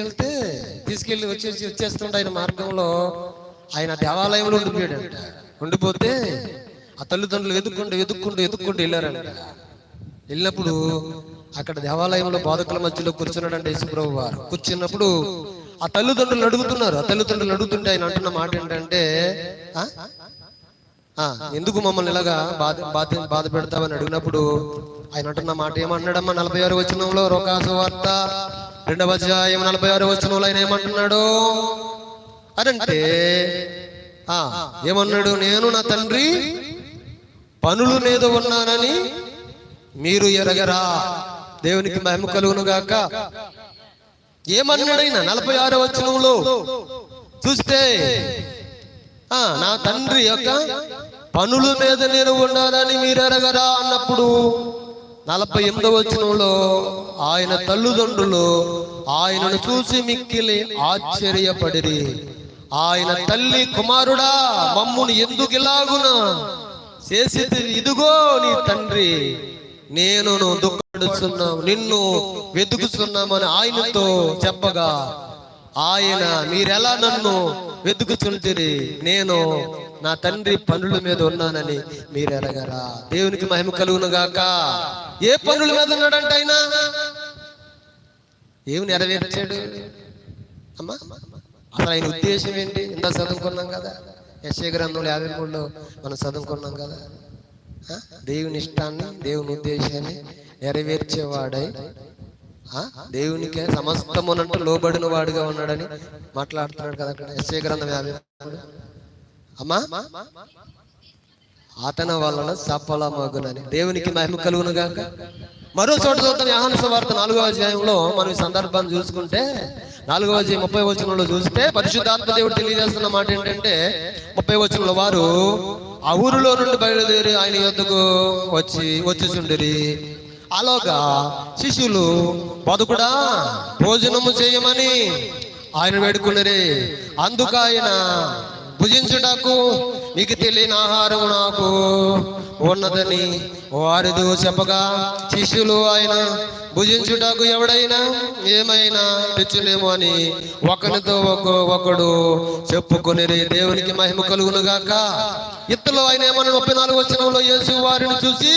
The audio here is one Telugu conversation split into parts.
తీసుకెళ్తే తీసుకెళ్ళి వచ్చేసి వచ్చేస్తుంటే ఆయన మార్గంలో. ఆయన దేవాలయంలో ఉండిపోయాడంట ఉండిపోతే ఆ తల్లిదండ్రులు ఎదుక్కుంటూ ఎదుక్కుంటూ ఎదుక్కుంటూ వెళ్ళారంట. వెళ్ళినప్పుడు అక్కడ దేవాలయంలో బాధకుల మధ్యలో కూర్చున్నాడంటే యేసుప్రభు వారు కూర్చున్నప్పుడు ఆ తల్లిదండ్రులు అడుగుతున్నారు. ఆ తల్లిదండ్రులు అడుగుతుంటే ఆయన అంటున్న మాట ఏంటంటే "ఆ? ఎందుకు మమ్మల్ని ఇలాగా బాధ బాధ బాధ పెడతామని అడిగినప్పుడు ఆయన అంటున్న మాట ఏమన్నాడమ్మా నలభై ఆరు వచనంలో? రోకాసు వార్త రెండవ అధ్యాయం నలభై ఆరు వచనంలో ఆయన ఏమంటున్నాడు? అదంటే ఆ ఏమన్నాడు? నేను నా తండ్రి పనులు నేదో ఉన్నానని మీరు ఎరగరా. దేవునికి మహిమ కలుగును గాక. ఏమన్నాడైనా నలభై ఆరో వచనంలో? చూస్తే ఆ నా తండ్రి యొక్క పనుల మీద నేను ఉన్నానని మీరు ఎరగరా అన్నప్పుడు నలభై ఎనిమిదవ వచనంలో ఆయన తల్లిదండ్రులు ఆయనను చూసి మిక్కిలి ఆశ్చర్యపడిరి. ఆయన తల్లి కుమారుడా మమ్మును ఎందుకు ఇలాగున? చేసి ఇదిగో నీ తండ్రి. నేను దుఃఖడుచున్నావు నిన్ను వెతుకుతున్నామని ఆయనతో చెప్పగా ఆయన మీరెలా నన్ను వెతుకుచుంటిరి నేను నా తండ్రి పనుల మీద ఉన్నానని మీరు ఎరగరా దేవునికి మహిమ కలుగును గాక ఏ పనుల మీద ఉన్నాడంట ఆయన ఏమి నెరవేర్చాడు. అమ్మా అసలు ఆయన ఉద్దేశం ఏంటి? ఇంత చదువుకున్నాం కదా? యశ్వ గ్రంథంలో యాభై మూడులో మనం చదువుకున్నాం కదా? ఆ? దేవుని ఇష్టాన్ని దేవుని ఉద్దేశాన్ని నెరవేర్చేవాడై ఆ? దేవునికే సమస్తమునంటూ లోబడిన వాడుగా ఉన్నాడని మాట్లాడుతున్నాడు కదా అక్కడ యశ్వ గ్రంథం యాభై అమ్మా అతని వలన సఫలమగునని. దేవునికి మహిమ కలుగును గాక. మరో చోట చూద్దాం యాహాను వార్త నాలుగో అధ్యాయంలో మనం ఈ సందర్భాన్ని చూసుకుంటే నాలుగో అధ్యాయం ముప్పై వచనంలో చూస్తే పరిశుద్ధాత్మ దేవుడు తెలియజేస్తున్న మాట ఏంటంటే ముప్పై వచనంలో వారు ఆ ఊరిలో నుండి బయలుదేరి ఆయన యొద్దకు వచ్చి వచ్చేసుండిరి అలాగా శిష్యులు బతుకుడా భోజనము చేయమని ఆయన వేడుకున్నరే అందుకు ఆయన భుజించుటకు నీకు తెలియని ఆహారం నాకు. ఉన్నదని వారితో చెప్పగా శిష్యులు ఆయన భుజించుటకు ఎవడైనా ఏమైనా తెచ్చులేమో అని ఒకరితో ఒక ఒకడు చెప్పుకొని దేవునికి మహిమ కలుగును గాక ఆయన ఏమన్నా ముప్పై నాలుగు వచ్చినంలో యేసు వారిని చూసి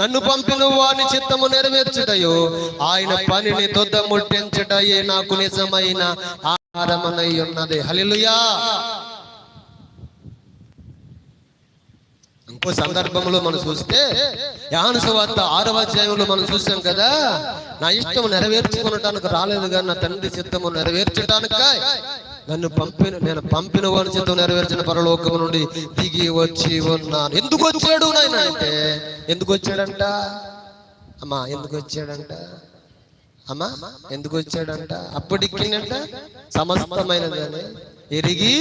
నన్ను పంపిన వారిని చిత్తము నెరవేర్చుటయో ఆయన పనిని తొద్ద ముట్టించుటయే నాకు నిజమైన ఆహారమనై ఉన్నది. హలిలుయా ఇంకో సందర్భంలో మనం చూస్తే యానసువార్త ఆరవ అధ్యాయంలో మనం చూసాం కదా నా ఇష్టం నెరవేర్చుకునటానికి రాలేదు కానీ నా తండ్రి చిత్తము నెరవేర్చటానిక నన్ను పంపిన నేను పంపిన వాని చిత్తం నెరవేర్చిన పరలోకం నుండి దిగి వచ్చి ఉన్నాను. ఎందుకు వచ్చాడు నాయన అంటే ఎందుకు వచ్చాడంట? అమ్మా ఎందుకు వచ్చాడంట? అమ్మా ఎందుకు వచ్చాడంట? అప్పటికినంట సమస్తమైనదని ఎరిగి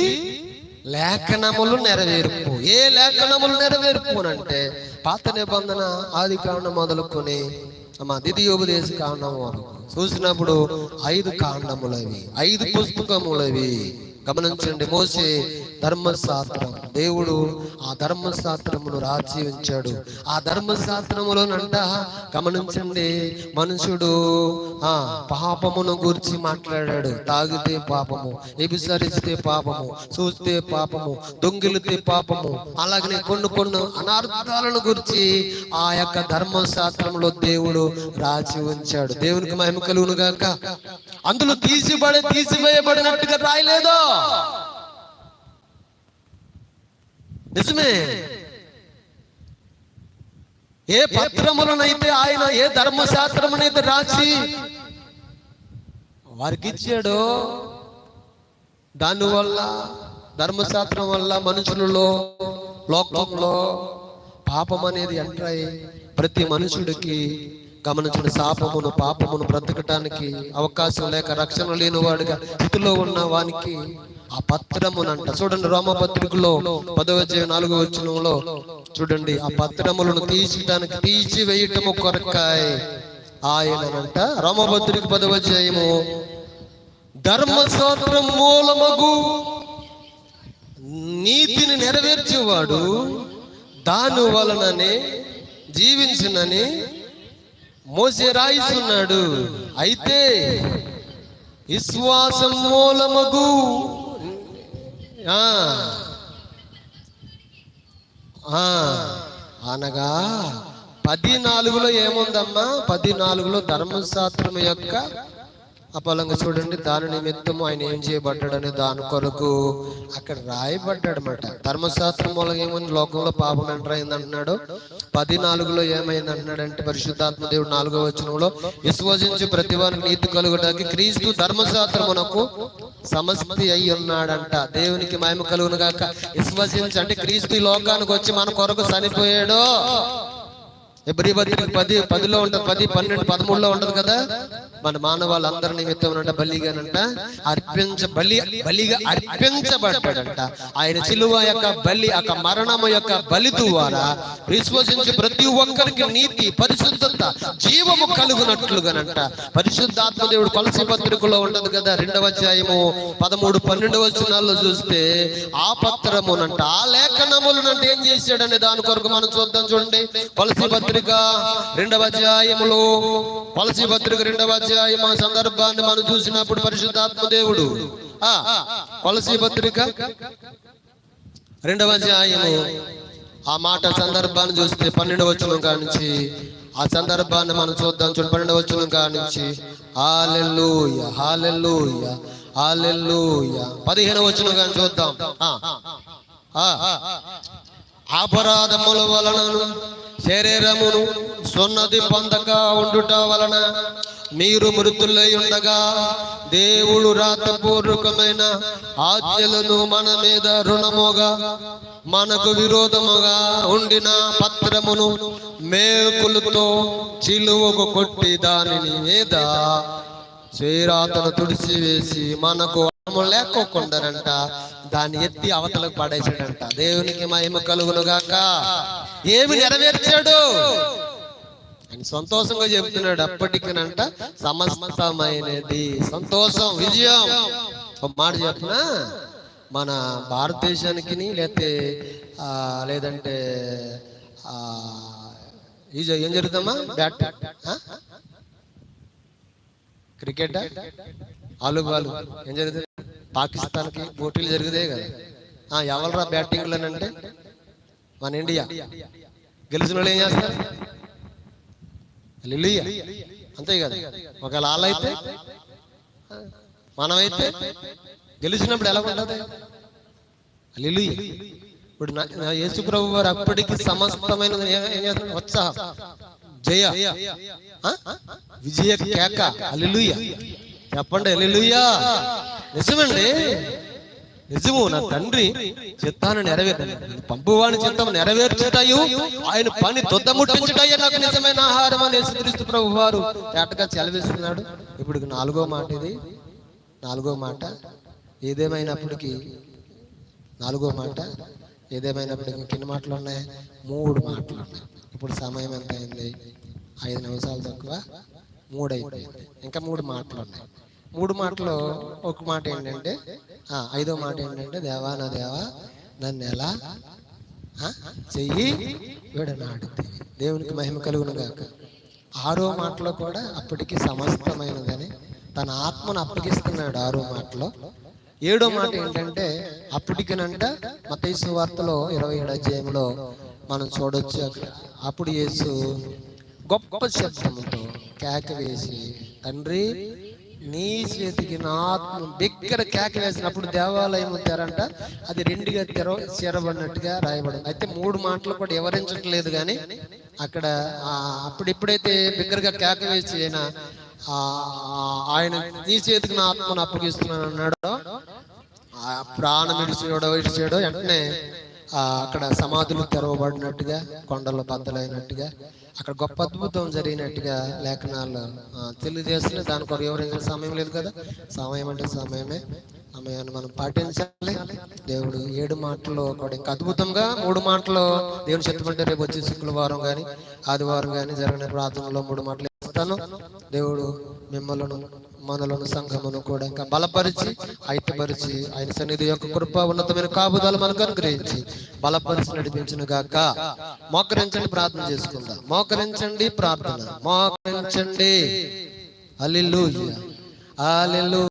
లేఖనములు నెరవేర్పు. ఏ లేఖనములు నెరవేర్పునంటే పాత నిబంధన ఆది కాండం మొదలుకొని మా ద్వితీయోపదేశ కాండం వరకు. చూసినప్పుడు ఐదు కాండములవి ఐదు పుస్తకములవి. గమనించండి మోసే ధర్మశాస్త్రం. దేవుడు ఆ ధర్మశాస్త్రమును రాసి ఉంచాడు ఆ ధర్మశాస్త్రములోనంట గమనించండి మనుషుడు ఆ పాపమును గురించి మాట్లాడాడు. తాగితే పాపము ఎబిసరిస్తే పాపము చూస్తే పాపము దొంగిలితే పాపము అలాగనే కొన్ని కొన్ని అనార్థాలను గురించి ఆ యొక్క ధర్మశాస్త్రంలో దేవుడు రాసి ఉంచాడు. దేవునికి మహిమ కలుగును గాక. అందులో తీసిబడి తీసివేయబడినట్టుగా రాయలేదో. నిజమే. ఏ పత్రములనైతే ఆయన ఏ ధర్మశాస్త్రమునైతే రాసి వారికి ఇచ్చాడో దానివల్ల ధర్మశాస్త్రం వల్ల మనుషులలో లోకంలో పాపం అనేది ఎంటర్ ప్రతి మనుషుడికి గమనించిన శాపమును పాపమును బ్రతకటానికి అవకాశం లేక రక్షణ లేని వాడిగా స్థితిలో ఉన్న వానికి ఆ పత్రమునంట. చూడండి రోమపత్రికలో పదవ అధ్యాయం నాలుగో వచ్చినంలో చూడండి ఆ పత్రములను తీసిటానికి తీసి వేయటము కొరకాయ ఆయనంట రోమపత్రిక పదవ అధ్యాయము. ధర్మశాస్త్రం మూలమగు నీతిని నెరవేర్చేవాడు దాని వలననే జీవించునని మోసే రాయిస్తున్నాడు. అయితే విశ్వాసం మూలమగు అనగా పది నాలుగులో ఏముందమ్మా? పది నాలుగులో ధర్మశాస్త్రం యొక్క అపలంగా చూడండి దాని నిమిత్తము ఆయన ఏం చేయబడ్డాడని దాని కొరకు అక్కడ రాయబడ్డాడనమాట ధర్మశాస్త్రం మూలంగా ఏముంది? లోకంలో పాపం ఎంటర్ అయింది అంటున్నాడు పది నాలుగులో ఏమైంది అంటున్నాడంటే పరిశుద్ధాత్మ దేవుడు నాలుగో వచనంలో విశ్వసించి ప్రతివారికి నీతి కలుగుటానికి క్రీస్తు ధర్మశాస్త్రమునకు సమస్తి అయి ఉన్నాడంట. దేవునికి మహిమ కలుగును గాక. విశ్వసించి అంటే క్రీస్తు లోకానికి వచ్చి మన కొరకు చనిపోయాడు. ఎబ్రి పది పది పదిలో ఉంటుంది పది పన్నెండు పదమూడులో ఉండదు కదా? మన మానవాళ్ళందరి నిమిత్తం అంట బలిగానంట అర్పించ బలి బలిగా అర్పించబడ్డాడంట. ఆయన చిలువ యొక్క బలి యొక్క మరణము యొక్క బలి ద్వారా విశ్వసించి ప్రతి ఒక్కరికి నీతి పరిశుద్ధత జీవము కలుగునట్లుగానంట. పరిశుద్ధాత్మ దేవుడు కొలసి పత్రికలో ఉండదు కదా? రెండవ అధ్యాయము పదమూడు పన్నెండు వచనాల్లో చూస్తే ఆ పత్రమునంట ఆ లేఖనములనంటే ఏం చేశాడనే దాని కొరకు మనం చూద్దాం చూడండి. కొలసి పత్రిక రెండవ అధ్యాయములో పలసి పత్రిక రెండవ అధ్యాయం ఆ సందర్భాన్ని మనం చూసినప్పుడు పరిశుద్ధాత్మ దేవుడు ఆ పలసి పత్రిక రెండవ అధ్యాయము ఆ మాట సందర్భాన్ని చూస్తే పన్నెండు వచ్చిన కానించి ఆ సందర్భాన్ని మనం చూద్దాం చూడండి పన్నెండు వచ్చిన కానించి హాలెల్లుయ హాలెల్లుయ హాలెల్లుయ పదిహేను వచ్చిన కానీ చూద్దాం అపరాధముల వలన శరీరమును సున్నది పొందక ఉండుట వలన మీరు మృతులై ఉండగా దేవుడు రాతపూర్వకమైన ఆజ్ఞలను మన మీద రుణముగా మనకు విరోధముగా ఉండిన పత్రమును మేకులతో చిలువకు కొట్టి దానిని మీద చేరాతను తుడిచివేసి మనకు అన్నము లేకోకుండానంట దాన్ని ఎత్తి అవతలకు పడేసాడంట. దేవునికి మహిమ కలుగును గాక. ఏమి నెరవేర్చాడు? అని సంతోషంగా చెబుతున్నాడు అప్పటికినంట సమస్తమైనది. సంతోషం విజయం. ఒక మాట చెప్పిన? మన భారతదేశానికి లేకపోతే లేదంటే ఏం జరుగుతామా బ్యాట్. క్రికెట్? ఆలు. బాలు ఏం జరుగుతుంది? పాకిస్తాన్కి పోటీలు జరిగితే కదా. ఆ, ఎవరురా బ్యాటింగ్ అంటే మన ఇండియా. గెలిచిన వాళ్ళు ఏం చేస్తారు? లిలియ. అంతే కదా. ఒకవేళ వాళ్ళైతే మనమైతే గెలిచినప్పుడు ఎలా ఉంటుంది? లిలియ. ఇప్పుడు యేసు ప్రభు వారు అప్పటికి సమస్తమైన ఏం ఉత్సాహం. జయ. విజయ కేక. అలిలుయ చెప్పండి అలిలుయా నిజమండి. నిజము నా తండ్రి చిత్తాన్ని నెరవేర్చు పంపువాని చిత్తం నెరవేర్చుటయు ఆయన పని దొద్దముట్టించుటయే నాకు నిజమైన ఆహారం అని యేసుక్రీస్తు ప్రభు వారు తేటగా చెలవిస్తున్నాడు ఇప్పుడు నాలుగో మాట ఇది. నాలుగో మాట. ఏదేమైనప్పటికీ నాలుగో మాట. ఏదేమైనప్పటికీ కిన్ని మాటలు ఉన్నాయి? మూడు మాటలు ఉన్నాయి. ఇప్పుడు సమయం ఎంత అయింది? ఐదు నిమిషాలు తక్కువ. మూడు అయిపోయింది ఇంకా మూడు మాటలు ఉన్నాయి. మూడు మాటలు ఒక మాట ఏంటంటే ఆ, ఐదో మాట ఏంటంటే దేవా నా దేవా నన్ను ఎలా చెయ్యి విడనాడుతుంది దేవునికి మహిమ కలుగును గాక. ఆరో మాటలో కూడా అప్పటికి సమస్తమైనదని తన ఆత్మను అప్పగిస్తున్నాడు ఆరో మాటలో. ఏడో మాట ఏంటంటే అప్పటికినంట మతైసు వార్తలో ఇరవై ఏడు అధ్యాయంలో మనం చూడొచ్చు అప్పుడు యేసు గొప్ప శబ్దముతో కేక వేసి తండ్రి నీ చేతికి నా ఆత్మ బిగ్గర కేక వేసినప్పుడు దేవాలయం తెరంట అది రెండుగా తెర చేరబడినట్టుగా రాయబడింది. అయితే మూడు మాటలు కూడా వివరించట్లేదు కానీ అక్కడ ఆ, అప్పుడు ఎప్పుడైతే బిగ్గరగా కేక వేసి ఆయన ఆయన నీ చేతికి నా ఆత్మను అప్పగిస్తున్నాను అన్నాడో ప్రాణం ఇడిచాడో ఇడిచాడో వెంటనే అక్కడ సమాధులు తెరవబడినట్టుగా కొండలు బద్దలైనట్టుగా అక్కడ గొప్ప అద్భుతం జరిగినట్టుగా లేఖనాలు తెలియజేస్తున్నాయి దాని కొరకు వివరించిన సమయం లేదు కదా? సమయం అంటే సమయమే. సమయాన్ని మనం పాటించాలి? దేవుడు ఏడు మాటలు కూడా ఇంకా అద్భుతంగా మూడు మాటలు దేవుని చెత్తమంటే రేపు వచ్చే శుక్రవారం కానీ ఆదివారం కానీ జరిగిన ప్రార్థనలో మూడు మాటలు ఇస్తాను. దేవుడు మిమ్మలను మనలను సంఘమును కూడా ఇంకా బలపరిచి ఐక్యపరిచి ఆయన సన్నిధి యొక్క కృప ఉన్నతమైన కాపుదల మనకు అనుగ్రహించి బలపరిచి నడిపించును గాక మోకరించండి ప్రార్థన చేసుకుందాం. మోకరించండి ప్రార్థన. మోకరించండి. అల్లెలు అల్లెలు